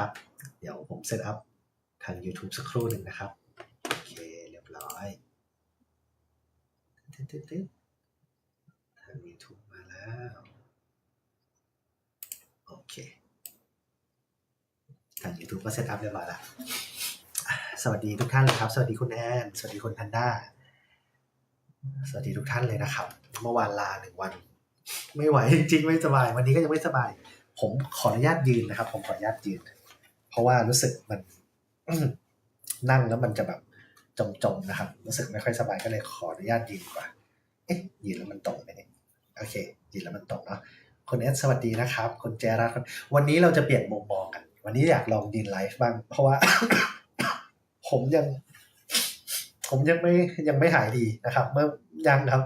นะครับ เดี๋ยวผมเซตอัพทาง YouTube สักครู่หนึ่งนะครับ โอเค เรียบร้อยทาง YouTube มาแล้ว โอเค ทาง YouTube ก็เซตอัพเรียบร้อยแล้วอะสวัสดีทุกท่านเลยครับ สวัสดีคุณแอน สวัสดีคุณแพนด้า สวัสดีทุกท่านเลยนะครับ เมื่อวานลาหนึ่งวัน ไม่ไหวจริงไม่สบาย วันนี้ก็ยังไม่สบาย ผมขออนุญาตยืนนะครับ ผมขออนุญาตยืน เพราะว่ารู้สึกมันนั่งแล้วมันจะแบบจมๆนะครับ รู้สึกไม่ค่อยสบายก็เลยขออนุญาตยืนกว่า เอ๊ะยืนแล้วมันตรงไหมเนี่ยโอเคยืนแล้วมันตรงเนาะคุณเอสสวัสดีนะครับ คุณแจรัตน์วันนี้เราจะเปลี่ยนมุมมองกัน วันนี้อยากลองยืนไลฟ์บ้าง เพราะว่า ผมยัง ผมยังไม่ยังไม่หายดีนะครับ เมื่อยังครับ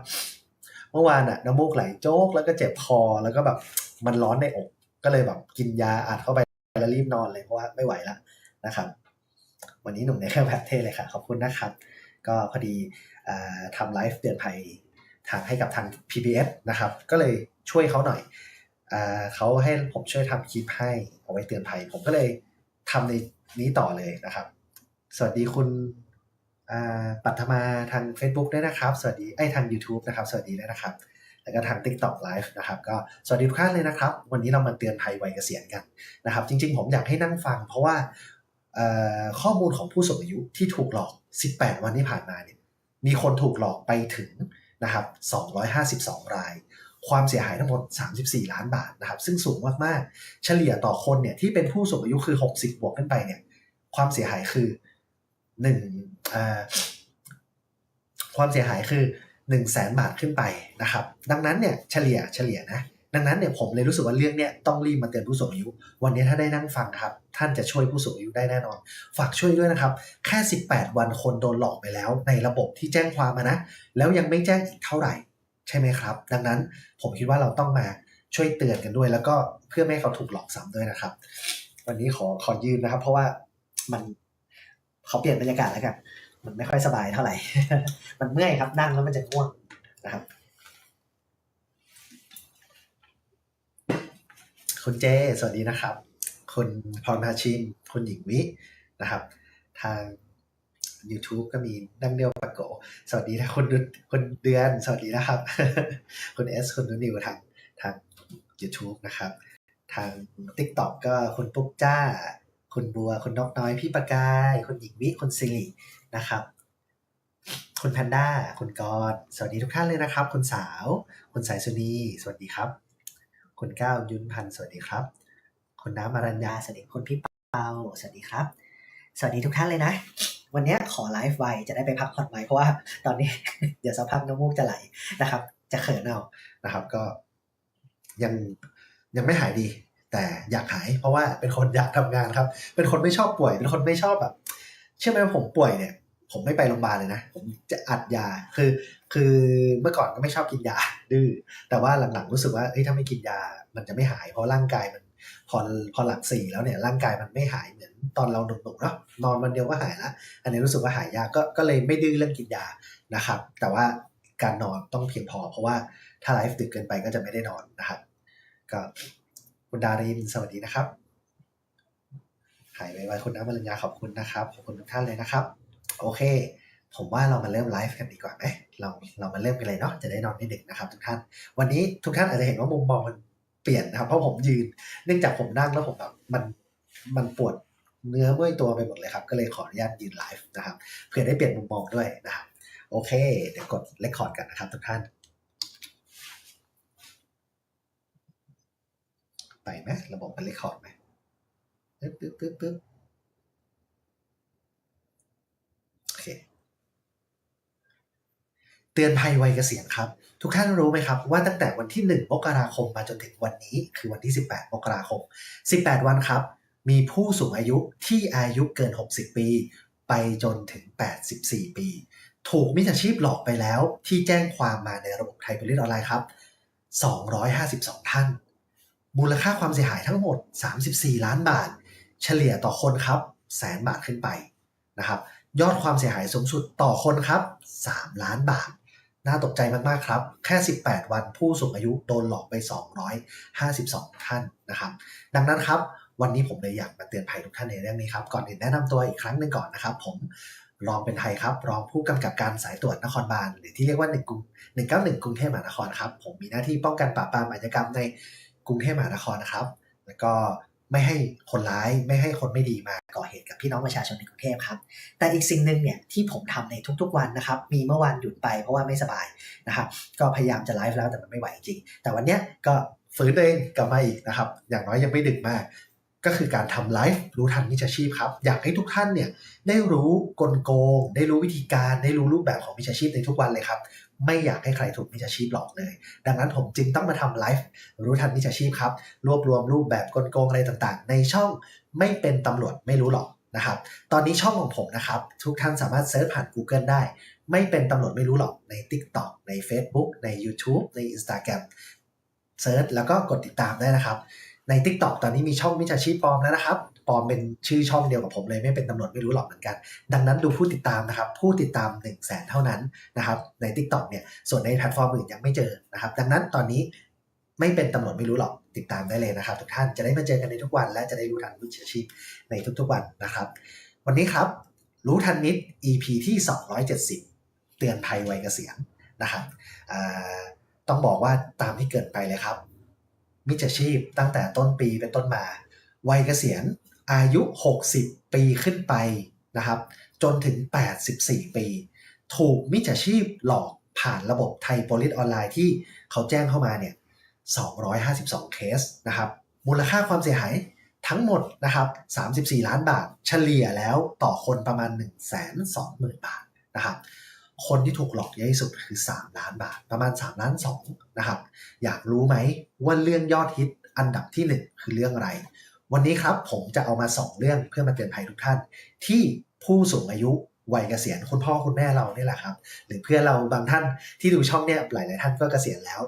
เมื่อวานอะน้ำมูกไหลโจกแล้วก็เจ็บคอแล้วก็แบบมันร้อนในอก ก็เลยแบบกินยาอัดเข้าไป แล้วรีบนอนเลยเพราะว่าไม่ไหวแล้วนะครับ วันนี้หนุ่มในเครื่องแบบเท่เลยค่ะ ขอบคุณนะครับ ก็พอดีอทำไลฟ์เตือนภัยทางให้กับทาง PBS นะครับ ก็เลยช่วยเขาหน่อยอเขาให้ผมช่วยทำคลิปให้เอาไว้เตือนภัย ผมก็เลยทำในนี้ต่อเลยนะครับ สวัสดีคุณปัทมาทาง Facebook ด้วยนะครับ สวัสดีไอ้ทาง YouTube นะครับ สวัสดีด้วยนะครับ แล้วก็ทาง TikTok Live นะครับก็สวัสดีทุกท่านเลยนะครับ วันนี้เรามาเตือนภัยวัยเกษียณกันนะครับ จริง ๆ ผมอยากให้นั่งฟัง เพราะว่าข้อมูลของผู้สูงอายุที่ถูกหลอก 18 วันที่ผ่านมาเนี่ยมีคนถูกหลอกไปถึงนะครับ252 ราย ความเสียหายทั้งหมด 34 ล้านบาทนะครับ ซึ่งสูงมากๆ เฉลี่ยต่อคนเนี่ยที่เป็นผู้สูงอายุคือ 60 บวกขึ้นไปเนี่ยความเสียหายคือหนึ่งความเสียหายคือ 1นึ่งแสนบาทขึ้นไปนะครับดังนั้นเนี่ยเฉลี่ยเฉลี่ยนะดังนั้นเนี่ยผมเลยรู้สึกว่าเรื่องเนี้ยต้องรีบมาเตือนผู้สูงอายุ วันนี้ถ้าได้นั่งฟังครับ ท่านจะช่วยผู้สูงอายุได้แน่นอน ฝากช่วยด้วยนะครับ แค่ 18 วันคนโดนหลอกไปแล้ว ในระบบที่แจ้งความมานะ แล้วยังไม่แจ้งอีกเท่าไหร่ ใช่ไหมครับ ดังนั้นผมคิดว่าเราต้องมาช่วยเตือนกันด้วย แล้วก็เพื่อไม่ให้เขาถูกหลอกซ้ำด้วยนะครับ วันนี้ขอขอยืนนะครับ เพราะว่ามันขอเปลี่ยนบรรยากาศแล้วกัน มันไม่ค่อยสบายเท่าไหร่ มันเมื่อยครับนั่งแล้วมันจะง่วงนะครับ คุณเจ สวัสดีนะครับ คุณพรนาชิม คุณหญิงวินะครับ ทาง YouTube ก็มีดังเดียวปะโก สวัสดีนะคุณดุคุณเดือน สวัสดีนะครับ คุณเอสคุณนุนิวทางทาง YouTube นะครับ ทาง TikTok ก็คุณปุ๊กจ้า คุณบัว คุณนกน้อย พี่ประกาย คุณหญิงวิ คุณสิริ นะครับ คุณแพนด้าคุณกรณ์สวัสดีทุกท่านเลยนะครับ คุณสาว คุณสายสุนีสวัสดีครับ คุณก้าวยุนพันธ์สวัสดีครับ คุณน้ำอารัญญาสวัสดีคุณพี่เปาสวัสดีครับ สวัสดีทุกท่านเลยนะ วันนี้ขอไลฟ์ไวจะได้ไปพักผ่อนไวเพราะว่าตอนนี้ เดี๋ยวสักพักน้ำมูกจะไหลนะครับ จะเขินเอานะครับ ก็ยังยังไม่หายดีแต่อยากหายเพราะว่าเป็นคนอยากทำงานครับ เป็นคนไม่ชอบป่วย เป็นคนไม่ชอบแบบ เชื่อไหมว่าผมป่วยเนี่ย ผมไม่ไปโรงพยาบาลเลยนะ ผมจะอัดยา คือ คือเมื่อก่อนก็ไม่ชอบกินยา ดื้อ แต่ว่าหลังๆรู้สึกว่าเฮ้ยถ้าไม่กินยา มันจะไม่หาย เพราะร่างกายมัน พอ พอหลักสี่แล้วเนี่ย ร่างกายมันไม่หายเหมือนตอนเราหนุ่มๆเนาะ นอนวันเดียวก็หายละ อันนี้รู้สึกว่าหายยาก ก็ ก็เลยไม่ดื้อเรื่องกินยา นะครับ แต่ว่าการนอนต้องเพียงพอ เพราะว่าถ้าไลฟ์ดึกเกินไปก็จะไม่ได้นอนนะครับ ก็คุณดารินสวัสดีนะครับ หายไวๆคุณน้ำมรัญญาขอบคุณนะครับ ขอบคุณทุกท่านเลยนะครับ โอเค ผมว่าเรามาเริ่มไลฟ์กันดีกว่าไหมเราเรามาเริ่มกันเลยเนาะจะได้นอนไม่ดึกนะครับ ทุกท่าน วันนี้ทุกท่านอาจจะเห็นว่ามุมมองมันเปลี่ยนนะครับ เพราะผมยืน เนื่องจากผมนั่งแล้วผมแบบมันมันปวดเนื้อเมื่อยตัวไปหมดเลยครับ ก็เลยขออนุญาตยืนไลฟ์นะครับเพื่อได้เปลี่ยนมุมมองด้วยนะครับโอเค เดี๋ยวกดเลคคอร์ดกันนะครับทุกท่าน ไปไหมระบบมันเลคคอร์ดไหมปึ๊บปึ๊บปึ๊บปึ๊บโอเค เตือนภัยวัยเกษียณครับ ทุกท่านรู้ไหมครับว่าตั้งแต่วันที่ 1 มกราคมมาจนถึงวันนี้คือวันที่ 18 มกราคม 18 วันครับ มีผู้สูงอายุที่อายุเกิน 60 ปี ไปจนถึง 84 ปี ถูกมิจฉาชีพหลอกไปแล้วที่แจ้งความมาในระบบไทยบริษัทออนไลน์ครับ 252 ท่าน มูลค่าความเสียหายทั้งหมด 34 ล้านบาท เฉลี่ยต่อคนครับแสนบาทขึ้นไปนะครับยอดความเสียหายสูงสุดต่อคนครับ 3 ล้านบาท น่าตกใจมาก ๆ ครับ แค่ 18 วันผู้สูงอายุโดนหลอกไป 252 ท่านนะครับ ดังนั้นครับ วันนี้ผมเลยอยากมาเตือนภัยทุกท่านในเรื่องนี้ครับ ก่อนอื่นแนะนำตัวอีกครั้งหนึ่งก่อนนะครับ ผมรองเป็นไทยครับ รองผู้กำกับการสายตรวจนครบาลหรือที่เรียกว่า1กรุง191 กรุงเทพมหานครครับ ผมมีหน้าที่ป้องกันปราบปรามอาชญากรรมในกรุงเทพมหานครนะครับ แล้วก็ ไม่ให้คนร้ายไม่ให้คนไม่ดีมาก่อเหตุกับพี่น้องประชาชนในกรุงเทพครับ แต่อีกสิ่งหนึ่งเนี่ยที่ผมทำในทุกๆวันนะครับ มีเมื่อวานหยุดไปเพราะว่าไม่สบายนะครับ ก็พยายามจะไลฟ์แล้วแต่มันไม่ไหวจริง แต่วันเนี้ยก็ฝืนตัวเองกลับมาอีกนะครับ อย่างน้อยยังไม่ดึกมาก ก็คือการทำไลฟ์รู้ทันมิจฉาชีพครับ อยากให้ทุกท่านเนี่ยได้รู้กลโกง ได้รู้วิธีการ ได้รู้รูปแบบของมิจฉาชีพในทุกวันเลยครับ ไม่อยากให้ใครถูกมิจฉาชีพหลอกเลย ดังนั้นผมจึงต้องมาทำไลฟ์รู้ทันมิจฉาชีพครับ รวบรวมรูปแบบกลโกงอะไรต่างๆ ในช่องไม่เป็นตำรวจไม่รู้หรอกนะครับ ตอนนี้ช่องของผมนะครับ ทุกท่านสามารถเซิร์ชผ่าน Google ได้ ไม่เป็นตำรวจไม่รู้หรอกใน TikTok ใน Facebook ใน YouTube ใน Instagram เซิร์ชแล้วก็กดติดตามได้นะครับ ใน TikTok ตอนนี้มีช่องมิจฉาชีพปลอมแล้วนะครับ ปลอมเป็นชื่อช่องเดียวกับผมเลย ไม่เป็นตำรวจไม่รู้หรอกเหมือนกัน ดังนั้นดูผู้ติดตามนะครับ ผู้ติดตาม 1 0 0 0 0แสนเท่านั้นนะครับ ใน TikTok เนี่ยส่วนในแพลตฟอร์มอื่นยังไม่เจอนะครับ ดังนั้นตอนนี้ไม่เป็นตำรวจไม่รู้หรอกติดตามได้เลยนะครับ ทุกท่านจะได้มาเจอกันในทุกวัน และจะได้รู้ทันวิชาชีพในทุกๆวันนะครับ วันนี้ครับรู้ทันนิด EP ที่ 270 เตือนภัยวัยเกษียณนะครับต้องบอกว่าตามที่เกิดไปเลยครับ มิจฉาชีพตั้งแต่ต้นปีเป็นต้นมา วัยเกษียณ อายุ 60 ปีขึ้นไปนะครับ จนถึง 84 ปี ถูกมิจฉาชีพหลอกผ่านระบบไทยโพลิสออนไลน์ที่เขาแจ้งเข้ามาเนี่ย 252 เคสนะครับ มูลค่าความเสียหายทั้งหมดนะครับ 34 ล้านบาท เฉลี่ยแล้วต่อคนประมาณ 1 2 0 0 0 0 บาทนะครับ คนที่ถูกหลอกเยอะที่สุดคือ 3 ล้านบาท ประมาณ 3 ล้าน2นะครับ อยากรู้ไหมว่าเรื่องยอดฮิตอันดับที่ 1 คือเรื่องอะไร วันนี้ครับผมจะเอามา2เรื่องเพื่อมาเตือนภัยทุกท่าน ที่ผู้สูงอายุวัยเกษียณคุณพ่อคุณแม่เราเนี่ยแหละครับ หรือเพื่อเราบางท่านที่ดูช่องเนี่ยหลายๆท่านก็เกษียณแล้ว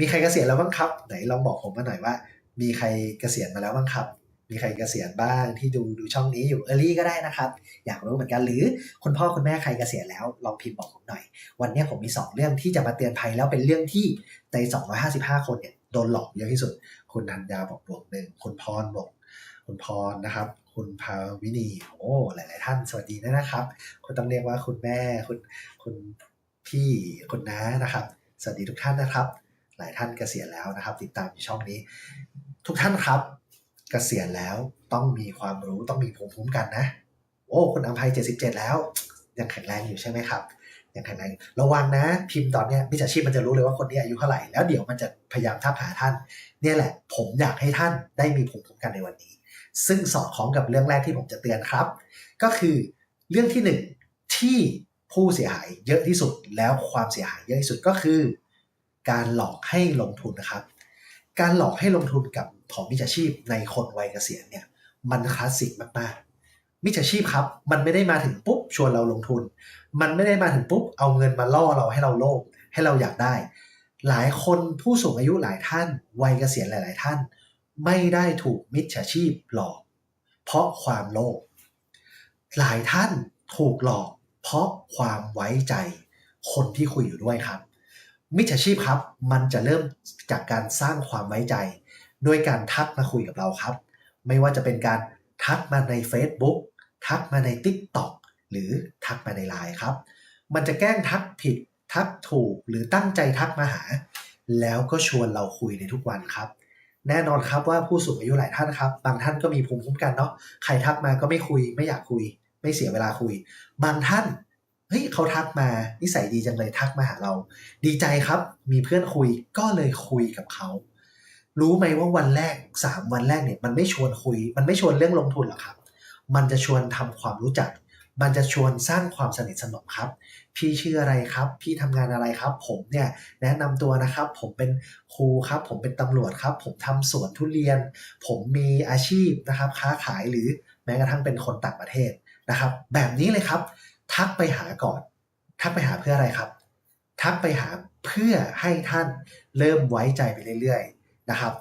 มีใครเกษียณแล้วบ้างครับไหนลองบอกผมมาหน่อยว่า มีใครเกษียณมาแล้วบ้างครับ มีใครเกษียณบ้างที่ดูดูช่องนี้อยู่เออรี่ก็ได้นะครับ อยากรู้เหมือนกันหรือคุณพ่อคุณแม่ใครเกษียณแล้วลองพิมพ์บอกผมหน่อย วันนี้ผมมี 2 เรื่องที่จะมาเตือนภัยแล้วเป็นเรื่องที่ใน 255 คนเนี่ยโดนหลอกเยอะที่สุด คุณธัญญาบอกบวกหนึ่งคุณพรบอกคุณพรนะครับ คุณภาวินีโอ้หลาย ๆ ท่านสวัสดีนะครับ คุณต้องเรียกว่าคุณแม่คุณคุณพี่คุณน้านะครับ สวัสดีทุกท่านนะครับ หลายท่านเกษียณแล้วนะครับ ติดตามอยู่ช่องนี้ ทุกท่านครับเกษียณแล้วต้องมีความรู้ต้องมีภูมิคุ้มกันนะ โอ้คุณอัมภัย77แล้ว ยังแข็งแรงอยู่ใช่ไหมครับ อยังแข็งแรงอยู่ระวังนะ พิมพ์ตอนนี้มิจฉาชีพมันจะรู้เลยว่าคนนี้อายุเท่าไหร่แล้วเดี๋ยวมันจะพยายามทับหาท่าน เนี่ยแหละ ผมอยากให้ท่านได้มีภูมิคุ้มกันในวันนี้ ซึ่งสอดคล้องกับเรื่องแรกที่ผมจะเตือนครับ ก็คือเรื่องที่หนึ่งที่ผู้เสียหายเยอะที่สุดแล้วความเสียหายเยอะที่สุดก็คือ การหลอกให้ลงทุนนะครับ การหลอกให้ลงทุนกับของมิจฉาชีพในคนวัยเกษียณเนี่ยมันคลาสสิกมากๆ มิจฉาชีพครับ มันไม่ได้มาถึงปุ๊บชวนเราลงทุน มันไม่ได้มาถึงปุ๊บเอาเงินมาล่อเราให้เราโลภให้เราอยากได้ หลายคนผู้สูงอายุหลายท่าน วัยเกษียณหลาย ๆ ท่าน ไม่ได้ถูกมิจฉาชีพหลอก เพราะความโลภหลายท่านถูกหลอก เพราะความไว้ใจ คนที่คุยอยู่ด้วยครับ มิจฉาชีพครับ มันจะเริ่มจากการสร้างความไว้ใจ ด้วยการทักมาคุยกับเราครับ ไม่ว่าจะเป็นการ ทักมาใน Facebook ทักมาใน TikTok หรือทักมาใน Line ครับ มันจะแกล้งทักผิด ทักถูกหรือตั้งใจทักมาหา แล้วก็ชวนเราคุยในทุกวันครับ แน่นอนครับว่าผู้สูงอายุหลายท่านครับ บางท่านก็มีภูมิคุ้มกันเนาะใครทักมาก็ไม่คุย ไม่อยากคุย ไม่เสียเวลาคุย บางท่านเฮ้ยเขาทักมานิสัยดีจังเลยทักมาหาเรา ดีใจครับ มีเพื่อนคุยก็เลยคุยกับเขา รู้ไหมว่าวันแรก3วันแรกเนี่ยมันไม่ชวนคุย มันไม่ชวนเรื่องลงทุนหรอกครับ มันจะชวนทำความรู้จัก มันจะชวนสร้างความสนิทสนมครับ พี่ชื่ออะไรครับ พี่ทำงานอะไรครับ ผมเนี่ยแนะนำตัวนะครับ ผมเป็นครูครับ ผมเป็นตำรวจครับ ผมทำสวนทุเรียน ผมมีอาชีพนะครับค้าขายหรือแม้กระทั่งเป็นคนต่างประเทศนะครับ แบบนี้เลยครับ ทักไปหาก่อน ทักไปหาเพื่ออะไรครับ ทักไปหาเพื่อให้ท่านเริ่มไว้ใจไปเรื่อยๆ นะครับ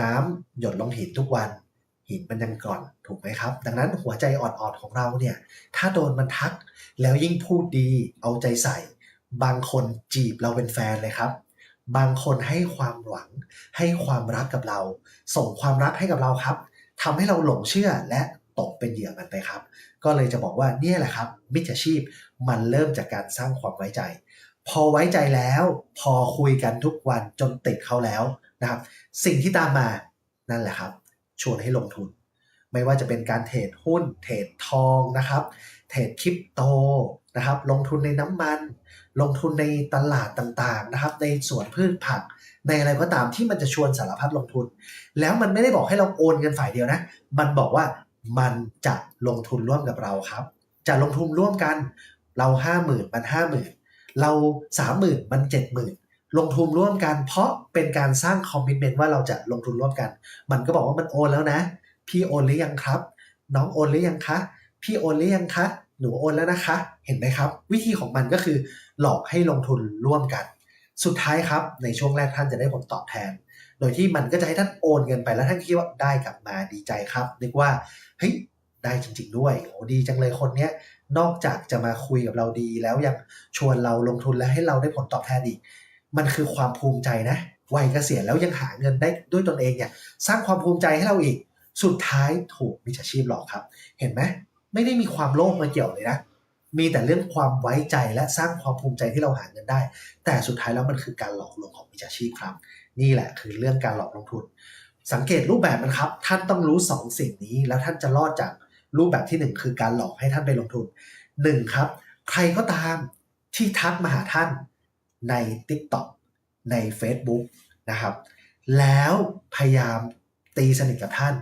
น้ำหยดลงหินทุกวัน หินมันยังกร่อนถูกไหมครับ ดังนั้นหัวใจอ่อนๆของเราเนี่ยถ้าโดนมันทักแล้วยิ่งพูดดีเอาใจใส่ บางคนจีบเราเป็นแฟนเลยครับ บางคนให้ความหวัง ให้ความรักกับเรา ส่งความรักให้กับเราครับทำให้เราหลงเชื่อและตกเป็นเหยื่อมันไปครับ ก็เลยจะบอกว่าเนี่ยแหละครับ มิจฉาชีพมันเริ่มจากการสร้างความไว้ใจ พอไว้ใจแล้ว พอคุยกันทุกวันจนติดเขาแล้ว นะครับ สิ่งที่ตามมานั่นแหละครับ ชวนให้ลงทุน ไม่ว่าจะเป็นการเทรดหุ้น เทรดทองนะครับ เทรดคริปโตนะครับ ลงทุนในน้ำมัน ลงทุนในตลาดต่างๆนะครับ ในสวนพืชผัก ในอะไรก็ตามที่มันจะชวนสารพัดลงทุน แล้วมันไม่ได้บอกให้เราโอนเงินฝ่ายเดียวนะ มันบอกว่ามันจะลงทุนร่วมกับเราครับ จะลงทุนร่วมกัน เราห้าหมื่นมันห้าหมื่นเราสามหมื่นมันเจ็ดหมื่น ลงทุนร่วมกัน เพราะเป็นการสร้างคอมมิชเมนต์ว่าเราจะลงทุนร่วมกัน มันก็บอกว่ามันโอนแล้วนะ พี่โอนหรือยังครับ น้องโอนหรือยังคะ พี่โอนหรือยังคะ หนูโอนแล้วนะคะ เห็นไหมครับ วิธีของมันก็คือหลอกให้ลงทุนร่วมกัน สุดท้ายครับ ในช่วงแรกท่านจะได้ผลตอบแทน โดยที่มันก็จะให้ท่านโอนเงินไปแล้วท่านคิดว่าได้กลับมาดีใจครับ นึกว่าเฮ้ยได้จริง ๆ ด้วยโอ้ดีจังเลยคนเนี้ยนอกจากจะมาคุยกับเราดีแล้วยังชวนเราลงทุนและให้เราได้ผลตอบแทนอีก มันคือความภูมิใจนะวัยเกษียณแล้วยังหาเงินได้ด้วยตนเองเนี่ยสร้างความภูมิใจให้เราอีก สุดท้ายถูกมิจฉาชีพหลอกครับ เห็นไหมไม่ได้มีความโลภมาเกี่ยวเลยนะ มีแต่เรื่องความไว้ใจและสร้างความภูมิใจที่เราหาเงินได้ แต่สุดท้ายแล้วมันคือการหลอกลวงของมิจฉาชีพครับ นี่แหละคือเรื่องการหลอกลงทุน สังเกตรูปแบบมันครับ ท่านต้องรู้ 2 สิ่งนี้ แล้วท่านจะรอดจากรูปแบบที่ 1 คือการหลอกให้ท่านไปลงทุน 1. ครับ ใครก็ตามที่ทักมาหาท่าน ใน TikTok ใน Facebook นะครับ แล้วพยายามตีสนิทกับท่าน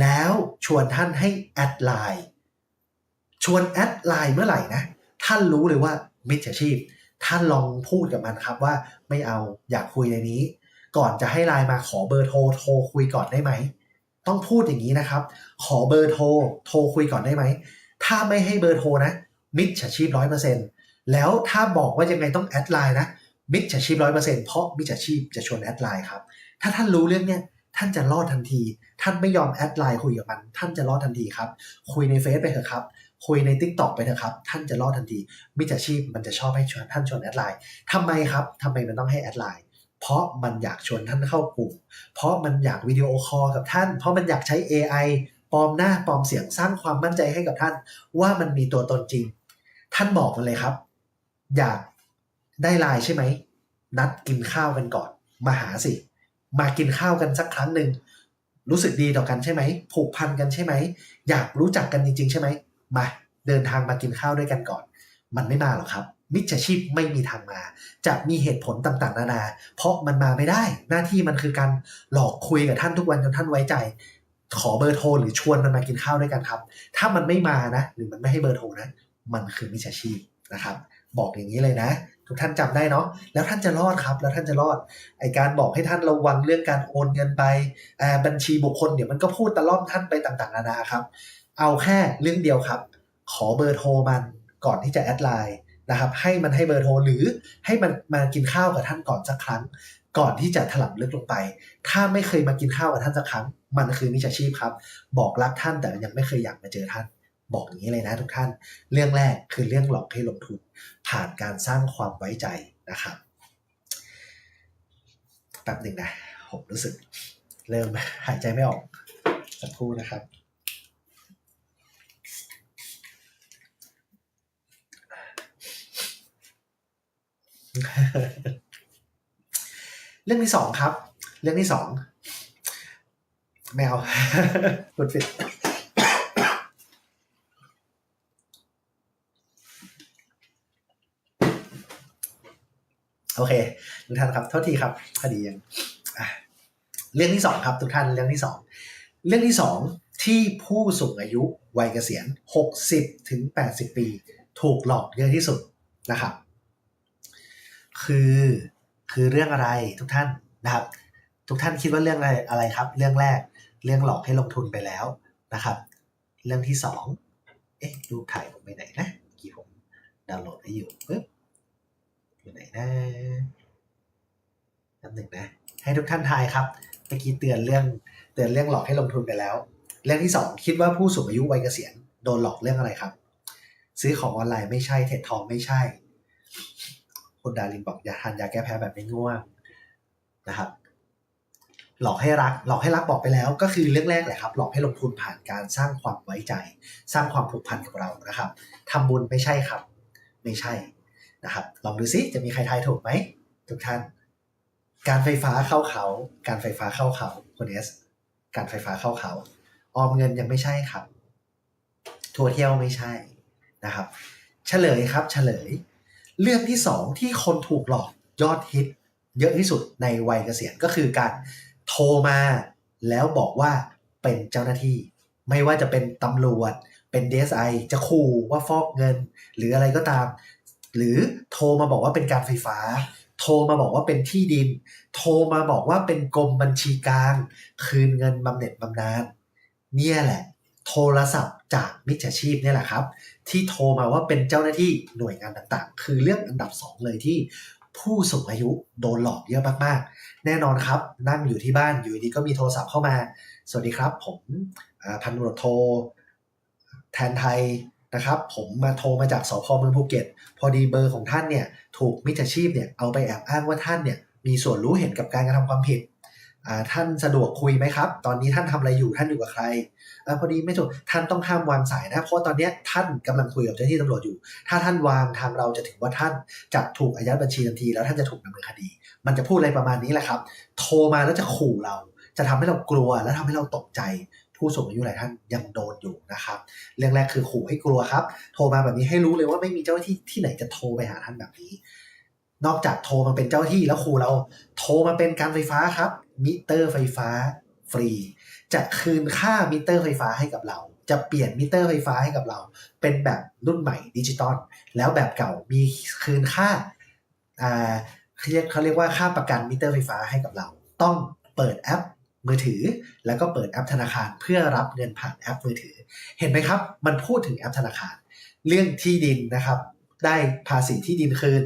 แล้วชวนท่านให้แอดไลน์ชวนแอดไลน์เมื่อไหร่นะ ท่านรู้เลยว่ามิจฉาชีพ ท่านลองพูดกับมันครับว่าไม่เอาอยากคุยในนี้ ก่อนจะให้ไลน์มาขอเบอร์โทรโทรคุยก่อนได้ไหม ต้องพูดอย่างนี้นะครับ ขอเบอร์โทรโทรคุยก่อนได้ไหม ถ้าไม่ให้เบอร์โทรนะ มิจฉาชีพร้อยเปอร์เซ็นต์ แล้วถ้าบอกว่ายังไงต้องแอดไลน์นะมิจฉาชีพร้อยเปอร์เซ็นต์เพราะมิจฉาชีพจะชวนแอดไลน์ครับ ถ้าท่านรู้เรื่องเนี้ยท่านจะรอดทันที ท่านไม่ยอมแอดไลน์คุยกับมัน ท่านจะรอดทันทีครับ คุยในเฟซไปเถอะครับ คุยใน t ิ k t o k ไปเถอะครับ ท่านจะรอดทันที มิจฉาชีพมันจะชอบให้ชวนท่านชวนแอดไลน์ทำไมครับทำไมมันต้องให้แอดไลน์ เพราะมันอยากชวนท่านเข้ากลุ่ม เพราะมันอยากวิดีโอคอลกับท่าน เพราะมันอยากใช้ AI ปลอมหน้าปลอมเสียงสร้างความมั่นใจให้กับท่าน ว่ามันมีตัวตนจริง ท่านบอกมันเลยครับ อยากได้ไลน์ใช่ไหม นัดกินข้าวกันก่อน มาหาสิ มากินข้าวกันสักครั้งหนึ่ง รู้สึกดีต่อกันใช่ไหม ผูกพันกันใช่ไหม อยากรู้จักกันจริง ๆ ใช่ไหม มาเดินทางมากินข้าวด้วยกันก่อน มันไม่มาหรอกครับ มิจฉาชีพไม่มีทางมา จะมีเหตุผลต่างๆ นานา เพราะมันมาไม่ได้ หน้าที่มันคือการหลอกคุยกับท่านทุกวันจนท่านไว้ใจ ขอเบอร์โทรหรือชวนมันมากินข้าวด้วยกันครับ ถ้ามันไม่มานะ หรือมันไม่ให้เบอร์โทรนะ มันคือมิจฉาชีพนะครับ บอกอย่างนี้เลยนะ ทุกท่านจำได้เนาะแล้วท่านจะรอดครับ แล้วท่านจะรอดไอการบอกให้ท่านระวังเรื่องการโอนเงินไปอ่าบัญชีบุคคลเดี๋ยวมันก็พูดตะล่อมท่านไปต่างๆนานาครับ เอาแค่เรื่องเดียวครับ ขอเบอร์โทรมันก่อนที่จะแอดไลน์นะครับให้มันให้เบอร์โทรหรือให้มันมากินข้าวกับท่านก่อนสักครั้ง ก่อนที่จะถลำลึกลงไป ถ้าไม่เคยมากินข้าวกับท่านสักครั้ง มันคือมิจฉาชีพครับ บอกรักท่านแต่ยังไม่เคยอยากมาเจอท่าน บอกอย่างนี้เลยนะทุกท่าน เรื่องแรกคือเรื่องหลอกให้ลงทุน ผ่านการสร้างความไว้ใจนะครับแป๊บหนึ่งนะผมรู้สึก เริ่มหายใจไม่ออกสักครู่นะครับเรื่องที่สองครับ เรื่องที่สองไม่เอากดปิด โอเคทุกท่านครับโทษทีครับคดียังเรื่องที่สองครับทุกท่านเรื่องที่สองเรื่องที่สองที่ผู้สูงอายุวัยเกษียณ 60ถึง80 ปี ถูกหลอกเยอะที่สุดนะครับ คือคือเรื่องอะไรทุกท่านนะครับ ทุกท่านคิดว่าเรื่องอะไรอะไรครับ เรื่องแรกเรื่องหลอกให้ลงทุนไปแล้วนะครับ เรื่องที่สองเอ๊ะรูปถ่ายผมไปไหนนะเมื่อกี้ผมดาวน์โหลดให้อยู่ปึ๊บ อยู่ไหนนะนับหนึ่งนะ ให้ทุกท่านทายครับเมื่อกี้เตือนเรื่องเตือนเรื่องหลอกให้ลงทุนไปแล้ว เรื่องที่สองคิดว่าผู้สูงอายุวัยเกษียณโดนหลอกเรื่องอะไรครับ ซื้อของออนไลน์ไม่ใช่เทรดทองไม่ใช่คุณดารินบอกอย่าทานยาแก้แพ้แบบไม่ง่วงนะครับ หลอกให้รัก หลอกให้รักบอกไปแล้วก็คือเรื่องแรกแหละครับ หลอกให้ลงทุนผ่านการสร้างความไว้ใจ สร้างความผูกพันกับเรานะครับทำบุญไม่ใช่ครับ ไม่ใช่ นะครับ ลองดูซิจะมีใครทายถูกไหมทุกท่าน การไฟฟ้าเข้าเขา การไฟฟ้าเข้าเขาคุณเอสการไฟฟ้าเข้าเขา ออมเงินยังไม่ใช่ครับ ทัวร์เที่ยวไม่ใช่นะครับ เฉลยครับเฉลย เรื่องที่สองที่คนถูกหลอกยอดฮิต เยอะที่สุดในวัยเกษียณก็คือการโทรมาแล้วบอกว่าเป็นเจ้าหน้าที่ ไม่ว่าจะเป็นตำรวจเป็น DSI จะขู่ว่าฟอกเงิน หรืออะไรก็ตาม หรือโทรมาบอกว่าเป็นการไฟฟ้า โทรมาบอกว่าเป็นที่ดิน โทรมาบอกว่าเป็นกรมบัญชีกลางคืนเงินบำเหน็จบำนาญเนี่ยแหละ โทรศัพท์จากมิจฉาชีพเนี่ยแหละครับ ที่โทรมาว่าเป็นเจ้าหน้าที่หน่วยงานต่างๆ คือเรื่องอันดับสองเลยที่ผู้สูงอายุโดนหลอกเยอะมากๆ แน่นอนครับ นั่งอยู่ที่บ้านอยู่ดีก็มีโทรศัพท์เข้ามา สวัสดีครับ ผมพันตำรวจโทแทนไทย นะครับผมมาโทรมาจากสพเมืองภูเก็ต พอดีเบอร์ของท่านเนี่ยถูกมิจฉาชีพเนี่ยเอาไปแอบอ้างว่าท่านเนี่ยมีส่วนรู้เห็นกับการกระทำความผิดท่านสะดวกคุยไหมครับ ตอนนี้ท่านทำอะไรอยู่ท่านอยู่กับใครอพอดีไม่ถูกท่านต้องห้ามวางสายนะเพราะตอนนี้ท่านกำลังคุยกับเจ้าหน้าที่ตำรวจอยู่ ถ้าท่านวางทางเราจะถือว่าท่านจะถูกอายัดบัญชีทันที แล้วท่านจะถูกดำเนินคดี มันจะพูดอะไรประมาณนี้แหละครับ โทรมาแล้วจะขู่เรา จะทำให้เรากลัวและทำให้เราตกใจ ผู้สูงอายุหลายท่านยังโดนอยู่นะครับ เรื่องแรกคือขู่ให้กลัวครับ โทรมาแบบนี้ให้รู้เลยว่าไม่มีเจ้าหน้าที่ที่ไหนจะโทรไปหาท่านแบบนี้ นอกจากโทรมาเป็นเจ้าหน้าที่แล้วขู่เราโทรมาเป็นการไฟฟ้าครับ มิเตอร์ไฟฟ้าฟรี จะคืนค่ามิเตอร์ไฟฟ้าให้กับเรา จะเปลี่ยนมิเตอร์ไฟฟ้าให้กับเรา เป็นแบบรุ่นใหม่ดิจิตอลแล้วแบบเก่ามีคืนค่าอ่าเขาเรียกเขาเรียกว่าค่าประกันมิเตอร์ไฟฟ้าให้กับเรา ต้องเปิดแอป มือถือ แล้วก็เปิดแอปธนาคารเพื่อรับเงินผ่านแอปมือถือ เห็นไหมครับ มันพูดถึงแอปธนาคาร เรื่องที่ดินนะครับ ได้ภาษีที่ดินคืน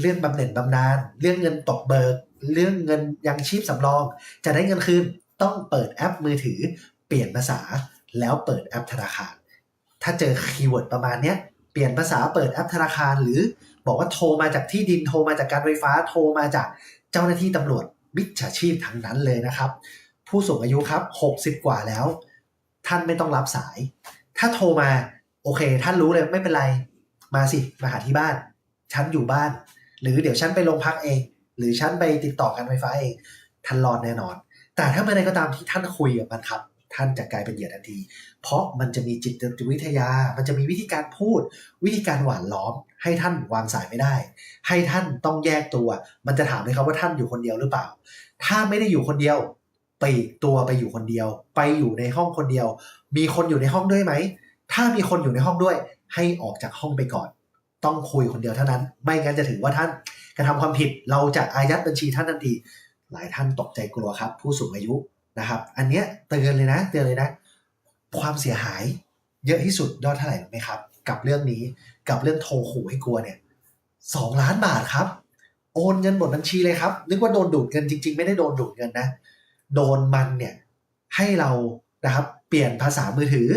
เรื่องบำเหน็จบำนาญเรื่องเงินตกเบิก เรื่องเงินยังชีพสำรอง จะได้เงินคืนต้องเปิดแอปมือถือ เปลี่ยนภาษาแล้วเปิดแอปธนาคาร ถ้าเจอคีย์เวิร์ดประมาณนี้เปลี่ยนภาษาเปิดแอปธนาคาร หรือบอกว่าโทรมาจากที่ดินโทรมาจากการไฟฟ้าโทรมาจากเจ้าหน้าที่ตำรวจ มิจฉาชีพทั้งนั้นเลยนะครับ ผู้สูงอายุครับ 60 กว่าแล้ว ท่านไม่ต้องรับสาย ถ้าโทรมาโอเค ท่านรู้เลยไม่เป็นไร มาสิ มาหาที่บ้าน ฉันอยู่บ้าน หรือเดี๋ยวฉันไปโรงพักเอง หรือฉันไปติดต่อการไฟฟ้าเอง ท่านรอดแน่นอน แต่ถ้าเมื่อใดก็ตามที่ท่านคุยกับมันครับ ท่านจะกลายเป็นเหยื่อทันที เพราะมันจะมีจิตวิทยา มันจะมีวิธีการพูด วิธีการหวานล้อม ให้ท่านวางสายไม่ได้ ให้ท่านต้องแยกตัว มันจะถามเลยครับว่าท่านอยู่คนเดียวหรือเปล่า ถ้าไม่ได้อยู่คนเดียวไปตัวไปอยู่คนเดียว ไปอยู่ในห้องคนเดียว มีคนอยู่ในห้องด้วยไหม ถ้ามีคนอยู่ในห้องด้วย ให้ออกจากห้องไปก่อน ต้องคุยคนเดียวเท่านั้น ไม่งั้นจะถือว่าท่านกระทำความผิด เราจะอายัดบัญชีท่านทันที หลายท่านตกใจกลัวครับ ผู้สูงอายุ นะครับ อันเนี้ยเตือนเลยนะเตือนเลยนะ ความเสียหายเยอะที่สุดยอดเท่าไหร่ไหมครับ กับเรื่องนี้กับเรื่องโทรขู่ให้กลัวเนี่ยสองล้านบาทครับ โอนเงินหมดบัญชีเลยครับ นึกว่าโดนดูดเงินจริง ๆ ไม่ได้โดนดูดเงินนะ โดนมันเนี่ยให้เรานะครับเปลี่ยนภาษามือถือ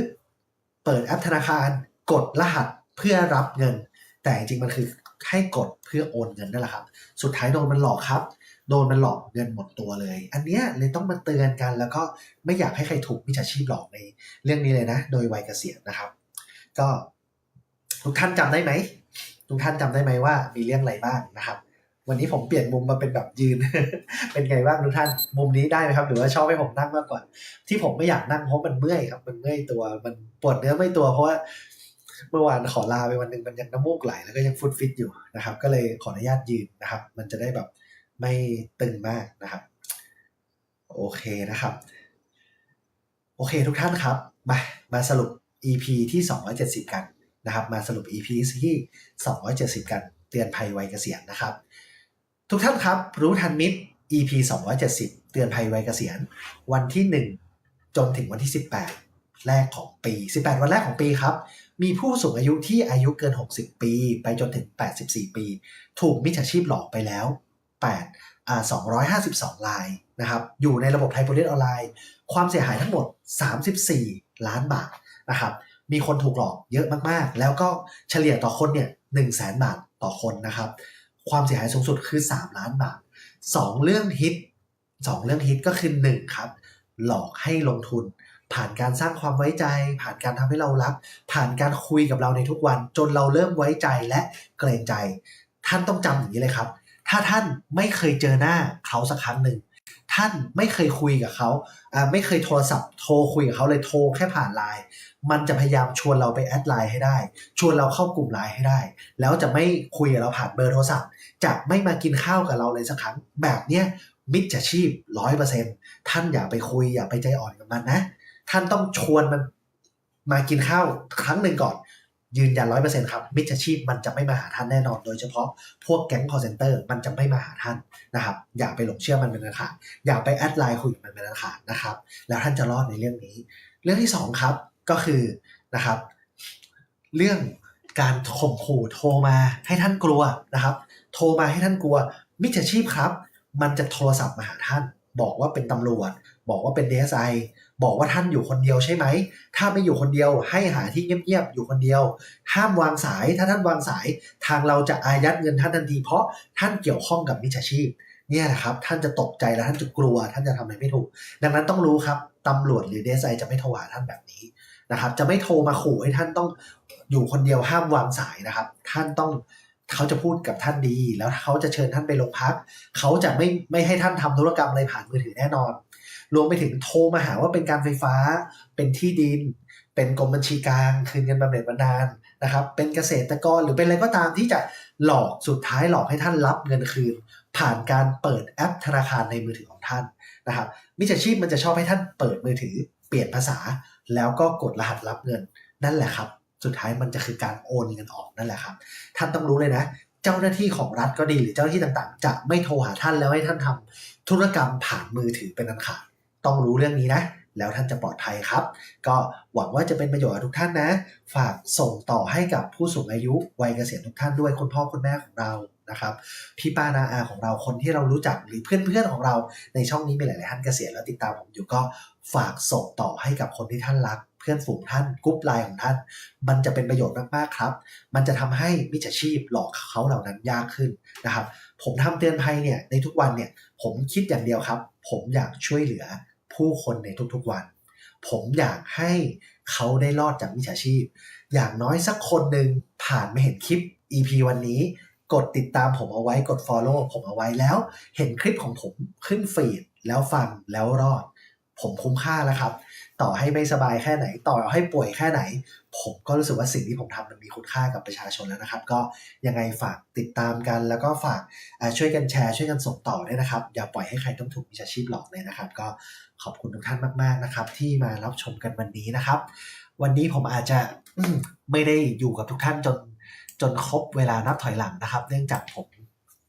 เปิดแอปธนาคาร กดรหัสเพื่อรับเงิน แต่จริงมันคือให้กดเพื่อโอนเงินนั่นแหละครับ สุดท้ายโดนมันหลอกครับ โดนมันหลอกเงินหมดตัวเลย อันเนี้ยเลยต้องมาเตือนกัน แล้วก็ไม่อยากให้ใครถูกมิจฉาชีพหลอกในเรื่องนี้เลยนะ โดยวัยเกษียณนะครับ ก็ทุกท่านจำได้ไหมทุกท่านจำได้ไหมว่ามีเรื่องอะไรบ้างนะครับ วันนี้ผมเปลี่ยนมุมมาเป็นแบบยืน เป็นไงบ้างทุกท่านมุมนี้ได้ไหมครับ หรือว่าชอบให้ผมนั่งมากกว่า ที่ผมไม่อยากนั่งเพราะมันเมื่อยครับมันเมื่อยตัวมันปวดเนื้อเมื่อยตัวเพราะว่าเมื่อวานขอลาไปวันหนึ่งมันยังน้ำมูกไหลแล้วก็ยังฟุตฟิตอยู่นะครับ ก็เลยขออนุญาตยืนนะครับ มันจะได้แบบ ไม่ตึงมากนะครับ โอเคนะครับ โอเคทุกท่านครับ มามาสรุป EP ที่ 270 กันนะครับ มาสรุป EP ที่ 270 กันเตือนภัยวัยเกษียณนะครับ ทุกท่านครับ รู้ทันมิตร EP 270 เตือนภัยวัยเกษียณ วันที่ 1 จนถึงวันที่ 18 แรกของปี 18 วันแรกของปีครับ มีผู้สูงอายุที่อายุเกิน 60 ปี ไปจนถึง 84 ปี ถูกมิจฉาชีพหลอกไปแล้ว 8อ่า252รายนะครับอยู่ในระบบไทยโพลิสออนไลน์ ความเสียหายทั้งหมด 34 ล้านบาทนะครับมีคนถูกหลอกเยอะมากๆ แล้วก็เฉลี่ยต่อคนเนี่ย1 0 0 0 0แบาทต่อคนนะครับความเสียหายสูงสุดคือ 3 ล้านบาท 2 เรื่องฮิตสองเรื่องฮิตก็คือหนึ่งครับ หลอกให้ลงทุน ผ่านการสร้างความไว้ใจ ผ่านการทำให้เรารัก ผ่านการคุยกับเราในทุกวัน จนเราเริ่มไว้ใจและเกรงใจ ท่านต้องจำอย่างนี้เลยครับ ถ้าท่านไม่เคยเจอหน้าเขาสักครั้งหนึ่งท่านไม่เคยคุยกับเขาอ่าไม่เคยโทรศัพท์โทรคุยกับเขาเลยโทรแค่ผ่านไลน์มันจะพยายามชวนเราไปแอดไลน์ให้ได้ ชวนเราเข้ากลุ่มไลน์ให้ได้ แล้วจะไม่คุยกับเราผ่านเบอร์โทรศัพท์ จะไม่มากินข้าวกับเราเลยสักครั้ง แบบเนี้ยมิจฉาชีพร้อยเปอร์เซ็นท่านอย่าไปคุยอย่าไปใจอ่อนกับมันนะ ท่านต้องชวนมันมากินข้าวครั้งหนึ่งก่อน ยืนยันร้อยเปอร์เซ็นต์ครับ มิจฉาชีพมันจะไม่มาหาท่านแน่นอน โดยเฉพาะพวกแก๊งคอร์เซนเตอร์มันจะไม่มาหาท่านนะครับ อย่าไปหลงเชื่อมันเป็นอันขาดอย่าไปแอดไลน์คุยมันเป็นอันขาดนะครับ แล้วท่านจะรอดในเรื่องนี้ เรื่องที่สองครับก็คือนะครับ เรื่องการข่มขู่โทรมาให้ท่านกลัวนะครับ โทรมาให้ท่านกลัว มิจฉาชีพครับ มันจะโทรศัพท์มาหาท่าน บอกว่าเป็นตำรวจ บอกว่าเป็น DSI บอกว่าท่านอยู่คนเดียวใช่ไหม ถ้าไม่อยู่คนเดียวให้หาที่เงียบๆอยู่คนเดียว ห้ามวางสาย ถ้าท่านวางสายทางเราจะอายัดเงินท่านทันที เพราะท่านเกี่ยวข้องกับมิจฉาชีพ เนี่ยนะครับท่านจะตกใจและท่านจะกลัว ท่านจะทำอะไรไม่ถูก ดังนั้นต้องรู้ครับตำรวจหรือ DSI จะไม่โทรหาท่านแบบนี้นะครับจะไม่โทรมาขู่ให้ท่านต้องอยู่คนเดียวห้ามวางสายนะครับ ท่านต้องเขาจะพูดกับท่านดี แล้วเขาจะเชิญท่านไปโรงพัก เขาจะไม่ไม่ให้ท่านทำธุรกรรมอะไรผ่านมือถือแน่นอน รวมไปถึงโทรมาหาว่าเป็นการไฟฟ้า เป็นที่ดิน เป็นกรมบัญชีกลางคืนเงินบำเหน็จบำนาญนะครับ เป็นเกษตรกรหรือเป็นอะไรก็ตามที่จะหลอกสุดท้ายหลอกให้ท่านรับเงินคืน ผ่านการเปิดแอปธนาคารในมือถือของท่านนะครับมิจฉาชีพมันจะชอบให้ท่านเปิดมือถือ เปลี่ยนภาษา แล้วก็กดรหัสรับเงินนั่นแหละครับ สุดท้ายมันจะคือการโอนเงินออกนั่นแหละครับ ท่านต้องรู้เลยนะ เจ้าหน้าที่ของรัฐก็ดีหรือเจ้าหน้าที่ต่างๆ จะไม่โทรหาท่านแล้วให้ท่านทำธุรกรรมผ่านมือถือเป็นอันขาด ต้องรู้เรื่องนี้นะ แล้วท่านจะปลอดภัยครับ ก็หวังว่าจะเป็นประโยชน์กับทุกท่านนะ ฝากส่งต่อให้กับผู้สูงอายุวัยเกษียณทุกท่านด้วยคุณพ่อคุณแม่ของเรานะครับพี่ป้านาอาของเราคนที่เรารู้จักหรือเพื่อนๆของเราในช่องนี้มีหลายๆท่านเกษียณแล้วติดตามผมอยู่ก็ฝากส่งต่อให้กับคนที่ท่านรัก เพื่อนฝูงท่านกรุ๊ปไลน์ของท่าน มันจะเป็นประโยชน์มากๆครับ มันจะทำให้มิจฉาชีพหลอกเขาเหล่านั้นยากขึ้นนะครับ ผมทำเตือนภัยเนี่ยในทุกวันเนี่ยผมคิดอย่างเดียวครับ ผมอยากช่วยเหลือ ผู้คนในทุกๆวัน ผมอยากให้เขาได้รอดจากมิจฉาชีพ อย่างน้อยสักคนหนึ่งผ่านไม่เห็นคลิป EP วันนี้กดติดตามผมเอาไว้กด Follow ผมเอาไว้แล้ว เห็นคลิปของผมขึ้นฟีดแล้วฟังแล้วรอด ผมคุ้มค่าแล้วครับ ต่อให้ไม่สบายแค่ไหน ต่อให้ป่วยแค่ไหน ผมก็รู้สึกว่าสิ่งที่ผมทำมันมีคุณค่ากับประชาชนแล้วนะครับ ก็ยังไงฝากติดตามกัน แล้วก็ฝากช่วยกันแชร์ช่วยกันส่งต่อด้วยนะครับ อย่าปล่อยให้ใครต้องถูกมิจฉาชีพหลอกเลยนะครับ ก็ขอบคุณทุกท่านมาก ๆนะครับ ที่มารับชมกันวันนี้นะครับ วันนี้ผมอาจจะไม่ได้อยู่กับทุกท่านจนจนครบเวลานับถอยหลังนะครับ เนื่องจากผม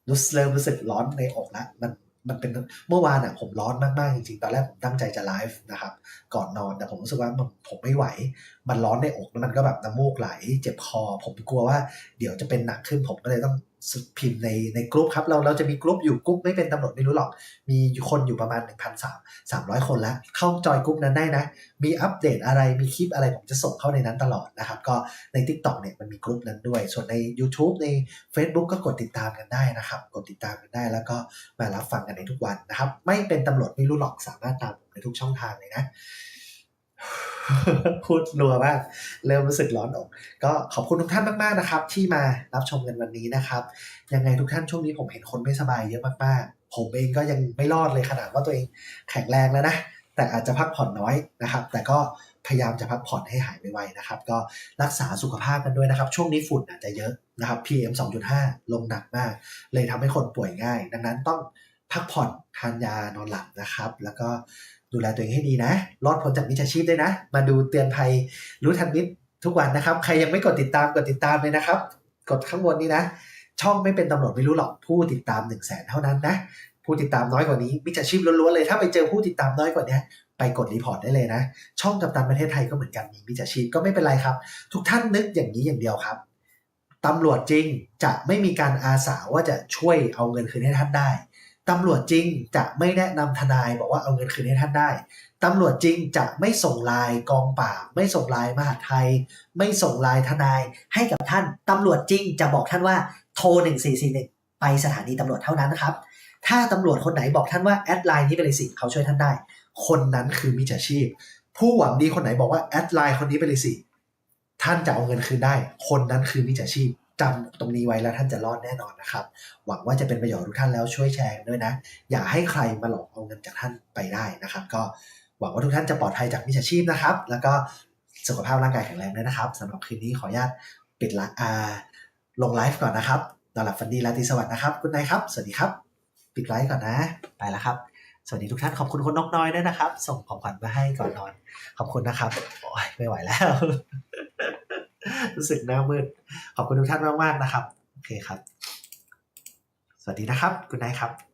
รู้สเริ่มรู้สึกร้อนในอกแล้วมัน มันเป็นเมื่อวานอะผมร้อนมากๆจริงๆ ตอนแรกผมตั้งใจจะไลฟ์นะครับ ก่อนนอนแต่ผมรู้สึกว่ามันผมไม่ไหว มันร้อนในอกแล้วมันก็แบบน้ำมูกไหล เจ็บคอ ผมกลัวว่าเดี๋ยวจะเป็นหนักขึ้นผมก็เลยต้อง พิมพ์ในในกลุ่มครับ เราเราจะมีกลุ่มอยู่กลุ่มไม่เป็นตำรวจไม่รู้หรอก มีคนอยู่ประมาณ1 3 0 0 300 คนแล้ว เข้าจอยกลุ่มนั้นได้นะ มีอัปเดตอะไรมีคลิปอะไรผมจะส่งเข้าในนั้นตลอดนะครับ ก็ใน Tik t o อกเนี่ยมันมีกลุ่มนั้นด้วย ส่วนใน YouTube ใน Facebook ก็กดติดตามกันได้นะครับ กดติดตามกันได้แล้วก็มารับฟังกันในทุกวันนะครับ ไม่เป็นตำรวจไม่รู้หรอกสามารถตามผมในทุกช่องทางเลยนะ พูดรัวมากเริ่มรู้สึกร้อนอก ก็ขอบคุณทุกท่านมากๆนะครับ ที่มารับชมกันวันนี้นะครับ ยังไงทุกท่านช่วงนี้ผมเห็นคนไม่สบายเยอะมากๆ ผมเองก็ยังไม่รอดเลยขนาดว่าตัวเองแข็งแรงแล้วนะ แต่อาจจะพักผ่อนน้อยนะครับ แต่ก็พยายามจะพักผ่อนให้หายไวๆนะครับ ก็รักษาสุขภาพกันด้วยนะครับ ช่วงนี้ฝุ่นอาจจะเยอะนะครับ PM 2.5 ลงหนักมาก เลยทำให้คนป่วยง่าย ดังนั้นต้องพักผ่อนทานยานอนหลับนะครับ แล้วก็ ดูแลตัวเองให้ดีนะ รอดพ้นจากมิจฉาชีพด้วยนะ มาดูเตือนภัยรู้ทันมิตรทุกวันนะครับ ใครยังไม่กดติดตามกดติดตามเลยนะครับ กดข้างบนนี้นะ ช่องไม่เป็นตำรวจไม่รู้หรอกผู้ติดตาม1นึ่งแสนเท่านั้นนะผู้ติดตามน้อยกว่านี้มิจฉาชีพล้วนๆเลย ถ้าไปเจอผู้ติดตามน้อยกว่านี้ไปกดรีพอร์ตได้เลยนะ ช่องกับตันประเทศไทยก็เหมือนกันมีมิจฉาชีพก็ไม่เป็นไรครับ ทุกท่านนึกอย่างนี้อย่างเดียวครับตำรวจจริงจะไม่มีการอาสาว่าจะช่วยเอาเงินคืนให้ท่านได้ ตำรวจจริงจะไม่แนะนำทนายบอกว่าเอาเงินคืนให้ท่านได้ตำรวจจริงจะไม่ส่งไลายกองปราบไม่ส่งไลายมหาดไทย ไม่ส่งไลายทนายให้กับท่านตำรวจจริงจะบอกท่านว่าโทร 1441 ไปสถานีตำรวจเท่านั้นนะครับ ถ้าตำรวจคนไหนบอกท่านว่าแอดไลน์นี้ไปเลยสิเขาช่วยท่านได้ คนนั้นคือมิจฉาชีพ ผู้หวังดีคนไหนบอกว่าแอดไลน์คนนี้ไปเลยสิท่านจะเอาเงินคืนได้ คนนั้นคือมิจฉาชีพ จำตรงนี้ไว้แล้วท่านจะรอดแน่นอนนะครับ หวังว่าจะเป็นประโยชน์ทุกท่านแล้วช่วยแชร์ด้วยนะ อย่าให้ใครมาหลอกเอาเงินจากท่านไปได้นะครับ ก็หวังว่าทุกท่านจะปลอดภัยจากมิจฉาชีพนะครับ แล้วก็สุขภาพร่างกายแข็งแรงด้วยนะครับสำหรับคืนนี้ขออนุญาตปิดละอาลงไลฟ์ก่อนนะครับนอนหลับฝันดีราตรีสวัสดิ์นะครับคุณนายครับ สวัสดีครับ ปิดไลฟ์ก่อนนะ ไปแล้วครับ สวัสดีทุกท่านขอบคุณคนนกน้อยด้วยนะครับ ส่งของขวัญมาให้ก่อนนอน ขอบคุณนะครับโอ้ยไม่ไหวแล้ว รู้สึกหน้ามืด ขอบคุณทุกท่านมากๆนะครับ โอเคครับ สวัสดีนะครับ คุณนายครับ